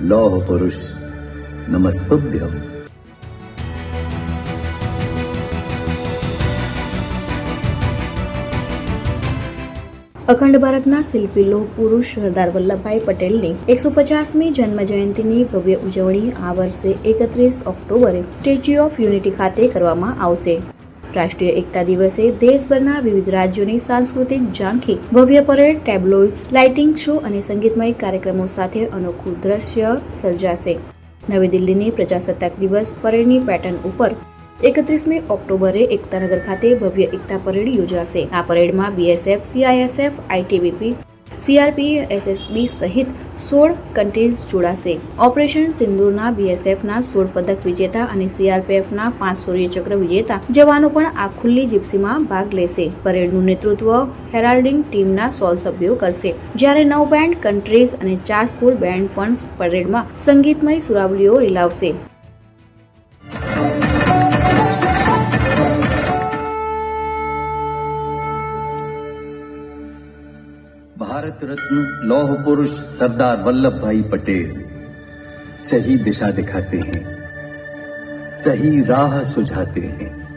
લોહ પુરુષ નમસ્તુભ્યમ અખંડ ભારતના શિલ્પી લોહ પુરુષ સરદાર વલ્લભભાઈ પટેલની એકસો પચાસમી જન્મ જયંતિની ભવ્ય ઉજવણી આ વર્ષે એકત્રીસ ઓક્ટોબરે સ્ટેચ્યુ ઓફ યુનિટી ખાતે કરવામાં આવશે. રાષ્ટ્રીય એકતા દિવસે દેશભરના વિવિધ રાજ્યોની સાંસ્કૃતિક, ઝાંખી, ભવ્ય પરેડ, ટેબ્લોઇડ્સ, લાઇટિંગ શો અને સંગીતમય કાર્યક્રમો સાથે અનોખું દ્રશ્ય સર્જાશે. નવી દિલ્હીની પ્રજાસત્તાક દિવસ પરેડની પેટર્ન ઉપર એકત્રીસમી ઓક્ટોબરે એકતાનગર ખાતે ભવ્ય એકતા પરેડ યોજાશે. આ પરેડમાં BSF CISF ITBP CRP SSB સહિત સોળ કન્ટ્રીઝ જોડાશે. ઓપરેશન સિંદૂરના બીએસએફના સોળ પદક વિજેતા અને સીઆરપીએફના પાંચ સૂર્યચક્ર વિજેતા જવાનો પણ આ ખુલ્લી જીપ્સીમાં ભાગ લેશે. પરેડનું નેતૃત્વ હેરાલ્ડિંગ ટીમના સોળ સભ્યો કરશે. જ્યારે નવ બેન્ડ કન્ટ્રીઝ અને ચાર સ્કૂલ બેન્ડ પણ પરેડમાં સંગીતમય સુરાવલીઓ રીલાવશે भारत रत्न, लौह पुरुष, सरदार वल्लभ भाई पटेल। सही दिशा दिखाते हैं। सही राह सुझाते हैं।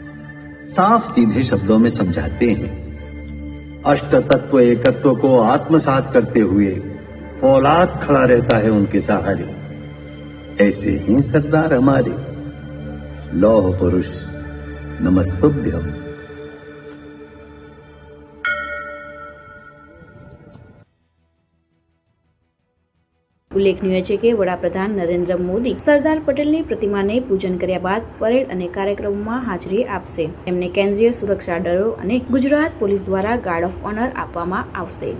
साफ़ सीधे शब्दों में समझाते हैं। अष्ट तत्व एकत्व को आत्मसात करते हुए फौलाद खड़ा रहता है उनके सहारे। ऐसे ही सरदार हमारे। लौह पुरुष, नमस्तुभ्यम। ઉલ્લેખનીય છે કે વડાપ્રધાન નરેન્દ્ર મોદી સરદાર પટેલની પ્રતિમાને પૂજન કર્યા બાદ પરેડ અને કાર્યક્રમોમાં હાજરી આપશે. તેમને કેન્દ્રીય સુરક્ષા દળો અને ગુજરાત પોલીસ દ્વારા ગાર્ડ ઓફ ઓનર આપવામાં આવશે.